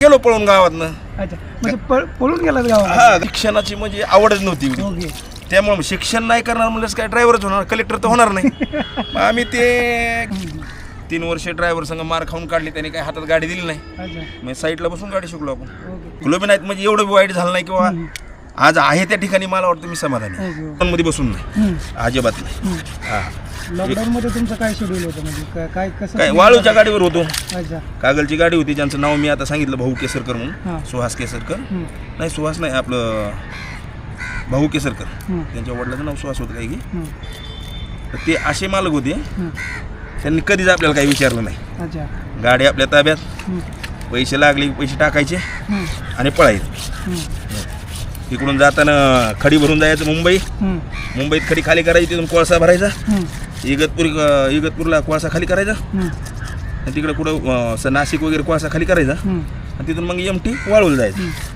गेलो पळून गावातनं. अच्छा म्हणजे पळ- पळून गेलात गावाला हा शिक्षणाची म्हणजे आवडच नव्हती एवढी. ओके. त्यामुळे शिक्षण नाही करणार म्हणल्यास काय ड्रायव्हरच होणार कलेक्टर तर होणार नाही. मग आम्ही ते तीन वर्ष ड्रायव्हर संग मार खाऊन काढली त्याने काय हातात गाडी दिली नाही. अच्छा. मग साईडला बसून गाडी शिकलो आपण. ओके. बी नाहीत म्हणजे एवढं बी वाईट झालं नाही किंवा आज आहे त्या ठिकाणी मला वाटतं मी समाधानी आहे. ओके पण मध्ये बसून नाही. हम्म. अजिबात नाही. हा. लॉकडाऊन मध्ये तुमचं काय शेड्यूल होतं म्हणजे काय- काय कसं काय वाळूच्या गाडीवर होतो अच्छा कागलची गाडी होती ज्यांचं नाव मी आता सांगितलं भाऊ केसरकर हा. म्हणून सुहास केसरकर हम्म. नाही सुहास नाही आपलं भाऊ केसरकर हम्म. त्यांच्या वडिलाचं नाव सुहास होतं काही की हम्म. तर ते असे मालक होते हम्म. त्यांनी कधीच आपल्याला काही विचारलं नाही अच्छा गाडी आपल्या ताब्यात हम्म. पैसे लागले की पैसे टाकायचे हम्म. आणि पळायचे हम्म. तिकडून जाताना खडी भरून जायचं मुंबई हम्म. मुंबईत खडी खाली करायची तिथून कोळसा भरायचा हम्म. इगतपूर इगतपूरला कोळसा खाली करायचा. आणि तिकडे कुठं नाशिक वगैरे कोळसा खाली करायचा. आणि तिथून मग एम टी वाळूला जायचं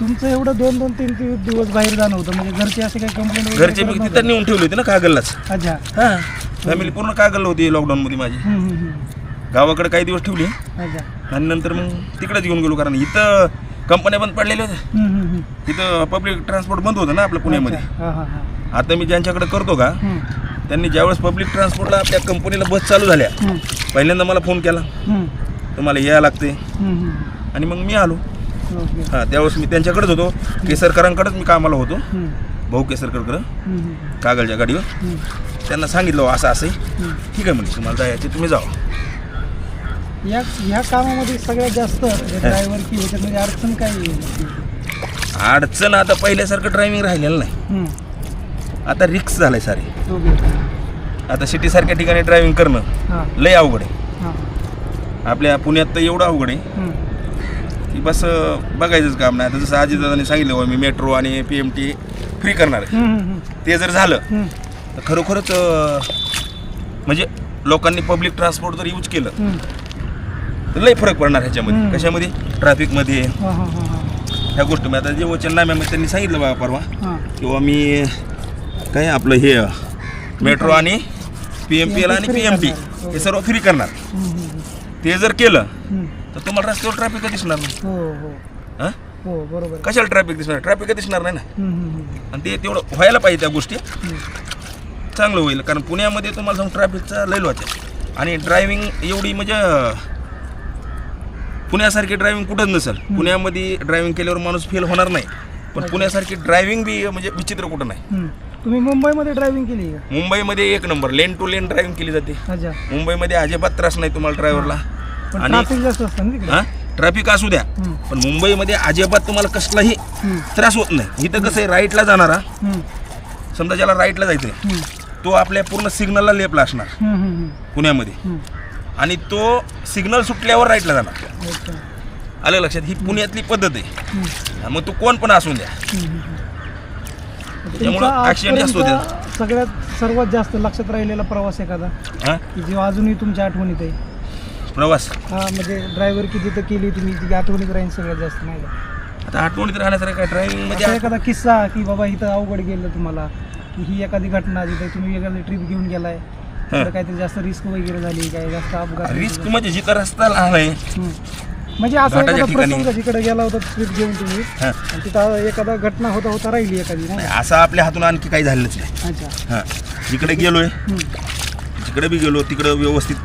तुमचं एवढं दोन दोन तीन तीन दिवस बाहेर जाणं होतं म्हणजे घरचे असे काही कंप्लेंट घरचे मी तिथं नेऊन ठेवले होते ना कागललाच अच्छा हां फॅमिली पूर्ण कागल होती लॉकडाऊनमध्ये माझी हम्म, हम्म, हम्म. गावाकडे काही दिवस ठेवली अच्छा आणि नंतर मग तिकडेच घेऊन गेलो कारण इथं कंपन्या बंद पडलेल्या होत्या हम्म, हम्म, हम्म. इथं पब्लिक ट्रान्सपोर्ट बंद होतं ना आपलं पुण्यामध्ये अच्छा. हा, हा, हा. आता मी ज्यांच्याकडे करतो का हम्म. त्यांनी ज्यावेळेस पब्लिक ट्रान्सपोर्टला आपल्या कंपनीला बस चालू झाल्या. पहिल्यांदा मला फोन केला. तुम्हाला यायला लागते. आणि मग मी आलो हां त्यावेळेस मी त्यांच्याकडेच होतो केसरकरांकडेच मी कामाला होतो. भाऊ केसरकरकडं कागलच्या गाडीवर. त्यांना सांगितलं "हो, असं असं. ठीक आहे म्हणजे तुम्हाला जायचे तुम्ही जावा या ह्या कामामध्ये सगळ्यात जास्त ड्रायव्हर की ह्याच्यामध्ये अडचण काय? अडचण आता पहिल्यासारखं ड्रायव्हिंग राहिलेलं नाही. आता रिक्स झालंय सारे ओके आता सिटीसारख्या ठिकाणी ड्रायव्हिंग करणं लय अवघड आहे. आपल्या पुण्यात तर एवढं अवघड आहे. की बस अं, बघायचंच काम नाही. आता जसं अजितदादांनी सांगितलं "हो, मी मेट्रो आणि पी एम टी फ्री करणार आहे. ते जर झालं. तर खरोखरच अं, म्हणजे लोकांनी पब्लिक ट्रान्सपोर्ट जर यूज केलं. तर लय फरक पडणार ह्याच्यामध्ये. कशामध्ये? ट्रॅफिकमध्ये. ह्या गोष्टी. आता जे वचननाम्यामध्ये त्यांनी सांगितलं बघा परवा किंवा मी काय आपलं हे मेट्रो आणि पी एम पी एल आणि पी एम टी हे. सर्व फ्री करणार. ते जर केलं. तर तुम्हाला रस्त्यावर ट्रॅफिक दिसणार नाही? हो हो. हां? हो बरोबर. आहे. कशाला ट्रॅफिक दिसणार? ट्रॅफिक दिसणार नाही ना? हम्म, हम्म, हम्म. आणि ते तेवढं व्हायला पाहिजे त्या गोष्टी. चांगलं होईल कारण पुण्यामध्ये तुम्हाला सांगू ट्रॅफिकचा लय लॉच आहे. आणि ड्रायव्हिंग एवढी म्हणजे अं, पुण्यासारखी ड्रायव्हिंग कुठंच नसेल. पुण्यामध्ये ड्रायव्हिंग केल्यावर माणूस फेल होणार नाही. पण पुण्यासारखी ड्रायव्हिंग बी म्हणजे विचित्र कुठं नाही. हम्म. तुम्ही मुंबईमध्ये ड्रायव्हिंग केली मुंबईमध्ये एक number lane two lane driving केली जाते अच्छा मुंबईमध्ये अजिबात त्रास नाही तुम्हाला ड्रायव्हरला पण आणि ट्रॅफिक जास्त असतं ना तिकडे हां ट्रॅफिक असू द्या हम्म. पण मुंबईमध्ये अजिबात तुम्हाला कसलाही हम्म. त्रास होत नाही इथं कसं आहे राईटला जाणारा हम्म. समजा ज्याला राईटला जायचं हम्म. तो आपल्या पूर्ण सिग्नलला लेपला असणार हम्म, हम्म, हम्म. पुण्यामध्ये हम्म. आणि तो सिग्नल सुटल्यावर राईटला जाणार अच्छा. आलं लक्षात ही पुण्यातली पद्धत आहे मग तू कोण पण असून द्या हम्म, हम्म, हम्म. त्यामुळं जास्त होते. सगळ्यात सर्वात जास्त लक्षात राहिलेला प्रवास एखादा? हा? की जो अजूनही तुमच्या आठवणीत आहे? प्रवास? हा म्हणजे ड्रायव्हर की जिथं केली तुम्ही ती आठवणीत राहील सगळ्यात जास्त नाही का? आता आठवणीत राहण्यासारखं काय? ड्रायव्हिंग असा म्हणजे एखादा किस्सा की बाबा इथं अवघड गेलं तुम्हाला की ही एखादी घटना जिथे तुम्ही एखादी ट्रिप घेऊन गेलाय तिथं काहीतरी जास्त रिस्क वगैरे झाली काय जास्त अपघात रिस्क म्हणजे जिथं रस्ता लहान आहे हम्म. म्हणजे असा घाटाच्या एखादा ठिकाणी. प्रसंग जिकडे गेला होता ट्रिप घेऊन तुम्ही हा. आणि तिथं एखादा घटना होता होता राहिली एखादी नाही नाही, असं आपल्या हातून आणखी काही झालेलंच नाही अच्छा हां जिकडे गेलोय. जिकडे बी गेलो तिकडं व्यवस्थित.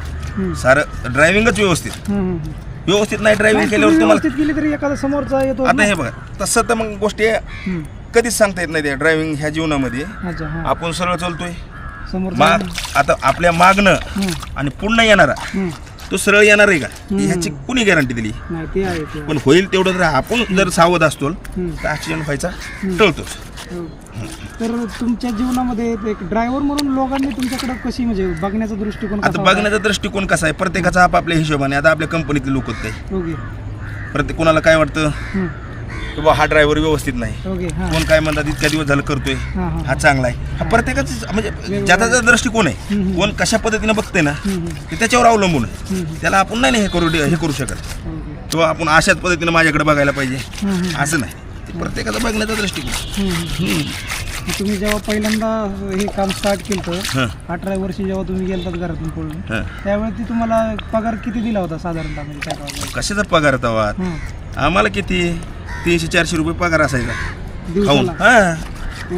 सारं ड्रायव्हिंगच व्यवस्थित हम्म, हम्म, हम्म. व्यवस्थित नाही ड्रायव्हिंग केल्यावर तुम्ही तुम्हाला व्यवस्थित तरी एखादा समोरचा येतो आता. हे बघा तसं तर मग गोष्टी हम्म. कधीच सांगता येत नाही त्या ड्रायव्हिंग ह्या जीवनामध्ये अच्छा हा आपण सरळ चालतोय समोरचा माग आता आपल्या मागणं हम्म. आणि पुन्हा येणारा हम्म. तो सरळ येणार आहे का. ह्याची कुणी गॅरंटी दिली नाही ते आहे ते आहे. पण होईल तेवढं जर आपण जर सावध असतो. तर ऍक्सिडेंट व्हायचा टळतोच हो. तर तुमच्या जीवनामध्ये एक ड्रायव्हर म्हणून लोकांनी तुमच्याकडे कशी म्हणजे बघण्याचा दृष्टिकोन आता कसा होता? बघण्याचा दृष्टिकोन कसा आहे प्रत्येकाचा आपापल्या हिशोबाने आता आपल्या कंपनीतले लोक काही ओके प्रत्येक कोणाला काय वाटतं हम्म. की बा हा ड्रायव्हर व्यवस्थित नाही. ओके हां. कोण काय म्हणतात इतक्या दिवस झालं करतोय. हां हां. हा चांगला आहे. हा प्रत्येकाच म्हणजे ज्याचा ज्याचा दृष्टिकोन आहे. कोण कशा पद्धतीने बघते ना. ते त्याच्यावर अवलंबून आहे. त्याला आपण नाही ना हे करू हे करू शकत. ओके. किंवा आपण अशाच पद्धतीने माझ्याकडे बघायला पाहिजे. असं नाही. ते प्रत्येकाचा बघण्याचा दृष्टिकोन हम्म, हम्म. हम्म. मग तुम्ही जेव्हा पहिल्यांदा हे काम स्टार्ट केलं अठरा वर्षी जेव्हा तुम्ही गेलतात घरातून पळून हं. त्यावेळी ती तुम्हाला पगार किती दिला होता साधारणतः म्हणजे? कशाचा पगार तवा. आम्हाला किती? तीनशे चारशे रुपये पगार असायचा. खाऊन. दिवसाला हा.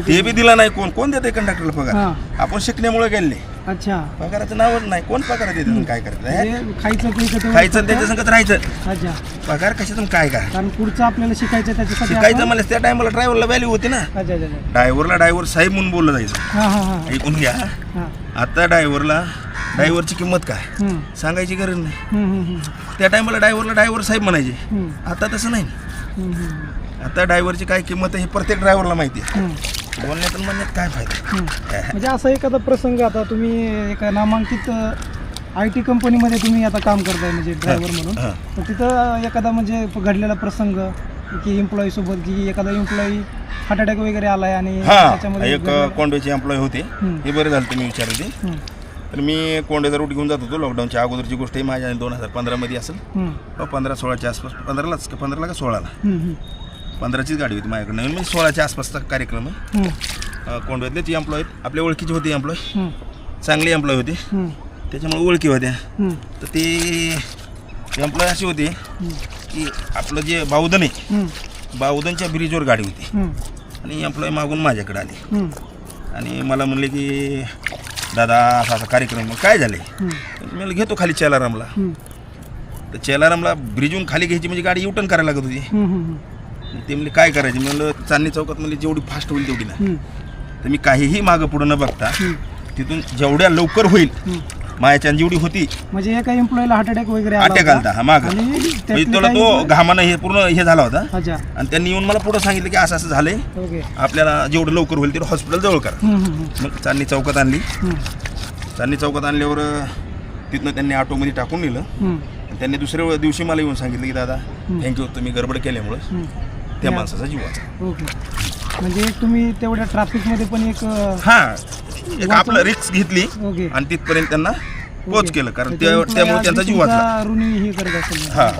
ते बी दिला नाही. कोण कोण देते कंडक्टरला पगार? आपण शिकण्यामुळे गेले अच्छा. पगाराचं नावच नाही. कोण पगार देते काय करायचं हे? म्हणजे खायचं तेवढं खायचं त्याच्या संगत राहायचं. अच्छा. पगार कशातून काय काय कारण पुढचं आपल्याला शिकायचं त्याच्यासाठी शिकायचं आपण- मला त्या टायमाला ड्रायव्हरला व्हॅल्यू होती ना. अच्छा अच्छा अच्छा. ड्रायव्हरला ड्रायव्हर साहेब म्हणून बोललं जायचं. हा हा हा. ऐकून घ्या. हा. आता ड्रायव्हरला ड्रायव्हरची किंमत काय? हम्म, सांगायची गरज नाही. हम्म, हम्म, हम्म, त्या टायमाला ड्रायव्हरला ड्रायव्हर साहेब म्हणायचे. हम्म, आता तसं नाही. आता ड्रायव्हरची काय किंमत आहे हे प्रत्येक ड्रायव्हरला माहिती आहे. हम्म, बोलण्यात आणि म्हणण्यात काय फायदा. म्हणजे असा एखादा प्रसंग आता तुम्ही एका नामांकित आय टी कंपनीमध्ये तुम्ही आता काम करताय म्हणजे ड्रायव्हर म्हणून. तर तिथं एखादा म्हणजे घडलेला प्रसंग की एम्प्लॉई सोबत की एखादा एम्प्लॉई हार्ट अटॅक वगैरे आलाय आणि त्याच्यामध्ये एक कोंडवेचे एम्प्लॉय होते. हे बरं झालं तुम्ही विचारले हम्म, तर मी कोंड्याचा रूट घेऊन जात होतो लॉकडाऊनच्या अगोदरची गोष्ट आहे माझ्या दोन हजार पंधरामध्ये असेल. हो पंधरा सोळाच्या आसपास पंधरालाच का पंधराला का सोळाला? पंधराचीच गाडी होती माझ्याकडे नवीन म्हणजे सोळाच्या आसपासचा कार्यक्रम आहे. कोंडव्यातले ती एम्प्लॉय आपल्या ओळखीचे होते एम्प्लॉय चांगले एम्प्लॉय होते. त्याच्यामुळे ओळखी होत्या. तर ते एम्प्लॉय असे होते की आपलं जे बावधन आहे बावधनच्या ब्रिजवर गाडी होती. आणि एम्प्लॉय मागून माझ्याकडे आले. आणि मला म्हणले की दादा असा असा कार्यक्रम. आहे." मग काय झाले मी घेतो खाली चेलारामला. तर चेलारामला ब्रिजहून खाली घ्यायची म्हणजे गाडी युटर्न करायला लागत होती. मग ते म्हणले काय करायचे? म्हणलं चांदणी चौकात म्हणले जेवढी फास्ट होईल तेवढी हम्म, तर मी काहीही मागं पुढं न बघता तिथून जेवढ्या लवकर होईल हम्म. मायाच्यान जेवढी होती म्हणजे एका एम्प्लॉईला हार्ट अटॅक वगैरे आला अटॅक होता. आलता हा माग. आणि म्हणजे त्यातले काही तो employee- घामानं हे पूर्ण हे झाला होता. अच्छा. आणि त्यांनी येऊन मला पुढं सांगितलं की असं असं झालंय. ओके. आपल्याला जेवढं लवकर होईल तेवढं हॉस्पिटल जवळ करा. हम्म, हम्म, हम्म, मग चांदणी चौकात आणली. हम्म, चांदणी चौकात आणल्यावर अं, तिथनं त्यांनी ऑटोमध्ये टाकून नेलं. हम्म, आणि त्यांनी दुसऱ्या दिवशी मला येऊन सांगितलं की दादा थँक्यू तुम्ही गडबड केल्यामुळं हम्म. त्या. माणसाचा जीव वाचला ओके. म्हणजे एक तुम्ही तेवढ्या ट्रॅफिकमध्ये पण एक अं, हा. एक आपलं रिक्स घेतली ओके. आणि तिथपर्यंत त्यांना पोच. केलं. कारण त्या- त्यामुळे त्यांचा जीव वाचला. तुमचा ऋणी हे करत असेल. हा.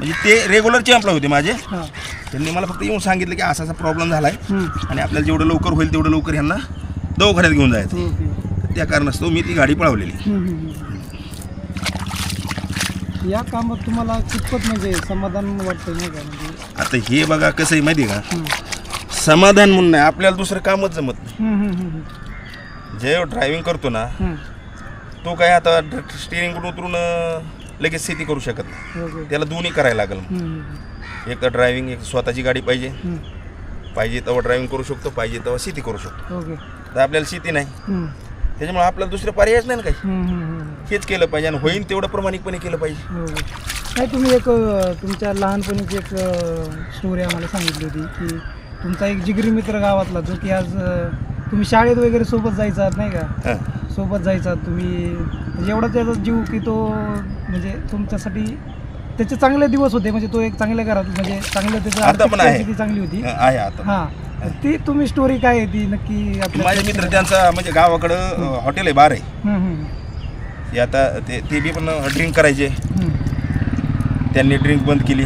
म्हणजे ते रेग्युलरचे एम्प्लॉय होते माझे. हा. त्यांनी मला फक्त येऊन सांगितलं की असा असा प्रॉब्लेम झालाय. हम्म, आणि आपल्याला जेवढं लवकर होईल तेवढं लवकर यांना दवाखान्यात घेऊन जायचं. ओके. तर त्या कारणास्तव मी ती गाडी पळवलेली. हम्म, हम्म, हम्म. या कामात तुम्हाला कितपत म्हणजे समाधान वाटतं नाही का? म्हणजे आता हे बघा कसं आहे माहिती आहे हम्म, का समाधान म्हणून नाही आपल्याला दुसरं कामच जमत नाही. जे ड्रायव्हिंग करतो ना तो काय आता स्टिअरिंग उतरून अं, लगेच शेती करू शकत नाही. ओके त्याला दोन्ही करायला लागेल. एक तर ड्रायव्हिंग एक स्वतःची गाडी पाहिजे. पाहिजे तेव्हा ड्रायव्हिंग करू शकतो पाहिजे तेव्हा शेती करू शकतो. ओके तर आपल्याला शेती नाही. त्याच्यामुळे आपल्याला दुसरं पर्यायच नाही ना काही. हेच केलं पाहिजे आणि होईल तेवढं प्रामाणिकपणे केलं पाहिजे. हो नाही तुम्ही एक अ, तुमच्या लहानपणीची एक स्टोरी आम्हाला सांगितली होती की तुमचा एक जिगरी मित्र गावातला जो की आज अ, तुम्ही शाळेत वगैरे सोबत जायचात नाही का? हां. सोबत जायचात तुम्ही. म्हणजे एवढा त्याचा जीव की तो म्हणजे तुमच्यासाठी त्याचे चांगले दिवस होते म्हणजे तो एक चांगल्या घरात म्हणजे चांगलं त्याचं आता आर्थिक पण आहे. परिस्थिती चांगली होती. आहे आता हां. ती तुम्ही स्टोरी काय आहे ती नक्की आपल्या माझे मित्र त्यांचा म्हणजे गावाकडं हॉटेल आहे बार आहे. हम्म, हम्म, ते आता ते ते बी पण ड्रिंक करायचे. हम्म, त्यांनी ड्रिंक बंद केली.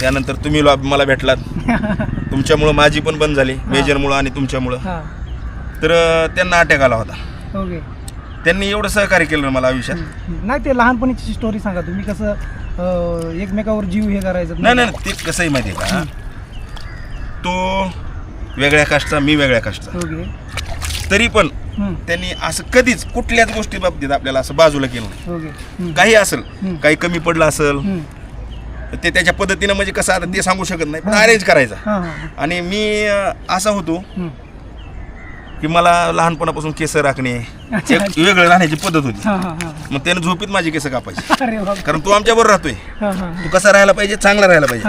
त्यानंतर तुम्ही लो- मला भेटलात. तुमच्यामुळं माझी पण बंद झाली मेजरमुळं आणि तुमच्यामुळं. हां. तर अं, त्यांना अटॅक आला होता. ओके. त्यांनी एवढं सहकार्य केलं मला आयुष्यात? नाही ते लहानपणीची स्टोरी सांगा तुम्ही कसं अं, एकमेकावर जीव हे करायचं. नाही नाही नाही, ते कसंही माहिती आहे का? तो वेगळ्या कास्टचा मी वेगळ्या कास्टचा ओके. तरी पण त्यांनी असं कधीच कुठल्याच गोष्टी बाबतीत आपल्याला असं बाजूला केलं नाही. काही असेल. काही कमी पडलं असेल. ते त्याच्या पद्धतीनं म्हणजे कसं आता ते सांगू शकत नाही पण अरेंज करायचा. आणि मी असा होतो. की मला लहानपणापासून केस राखणे. एक वेगळं राहण्याची पद्धत होती. मग त्यानं झोपीत माझी केस कापायची. कारण तू आमच्याबरोबर राहतोय. तू कसा राहायला पाहिजे चांगला राहायला पाहिजे.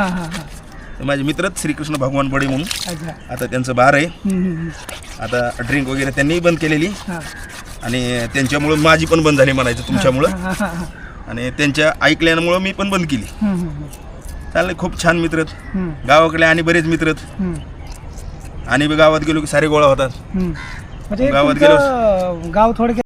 तर माझे मित्रच श्रीकृष्ण भगवान बडे म्हणून. आता त्यांचं बार आहे. आता ड्रिंक वगैरे त्यांनीही बंद केलेली. आणि त्यांच्यामुळं माझी पण बंद झाली म्हणायचं तुमच्यामुळं. आणि त्यांच्या ऐकल्यामुळं मी पण बंद केली. चालले खूप छान मित्र गावाकडे आणि बरेच मित्र आणि बी गावात गेलो की सारे गोळा होतात. म्हणजे गावात तुमचं गाव थोडक्यात